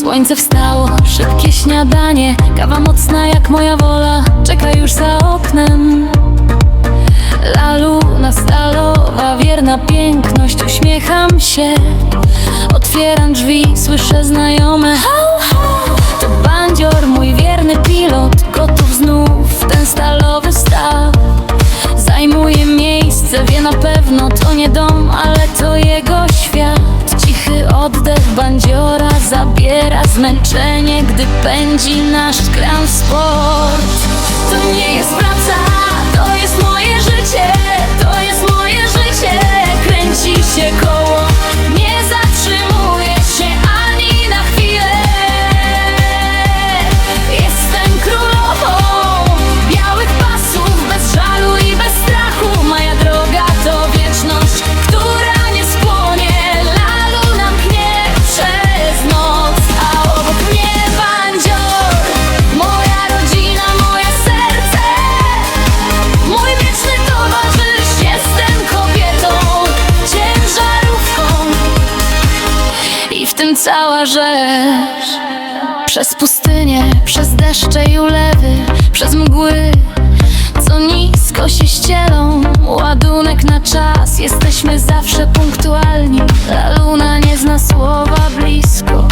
Słońce wstało, szybkie śniadanie Kawa mocna jak moja wola Czeka już za oknem. La luna stalowa, wierna piękność Uśmiecham się, otwieram drzwi Słyszę znajome. To bandzior, mój wierny pilot Gotów znów ten stalowy staw Zajmuje miejsce, wie na pewno To nie dom, ale to jego świat. Cichy oddech bandziora Zabiera zmęczenie, gdy pędzi nasz grand sport cała rzecz. Przez pustynię, przez deszcze i ulewy Przez mgły, co nisko się ścielą. Ładunek na czas, jesteśmy zawsze punktualni. La luna nie zna słowa blisko.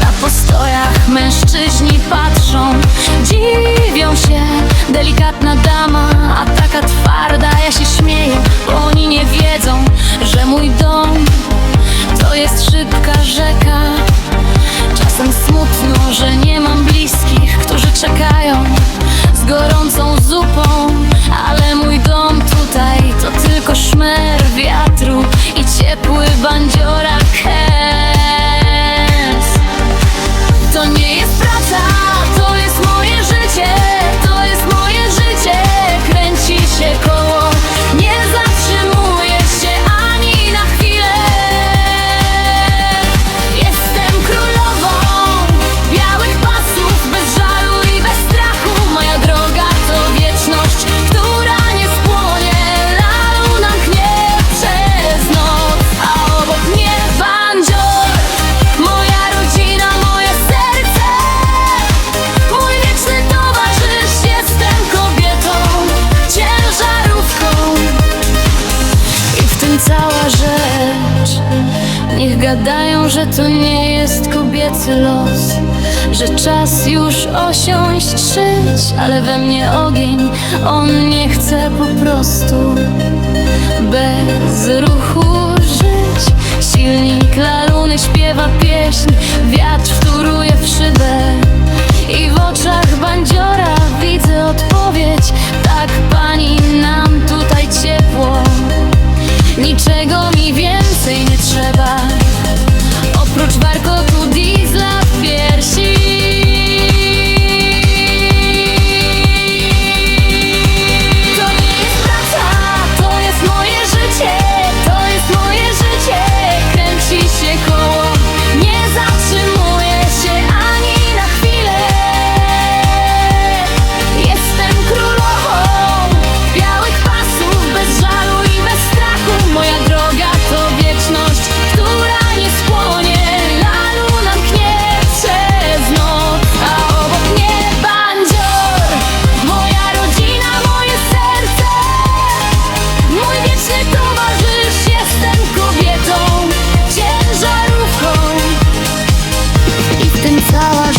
Na postojach mężczyźni patrzą, dziwią się. Delikatna dama, a taka twarda Ja się śmieję, bo oni nie wiedzą, że mój dom jest szybka rzeka. Czasem smutno, że nie mam Gadają, że to nie jest kobiecy los Że czas już osiąść, szyć Ale we mnie ogień, on nie chce po prostu Bez ruchu żyć. Silnik laruny śpiewa pieśń Wiatr wtóruje w szybę I w oczach bandziora widzę odpowiedź. Tak pani nam tutaj ciepło. Niczego mi więcej nie trzeba. Сова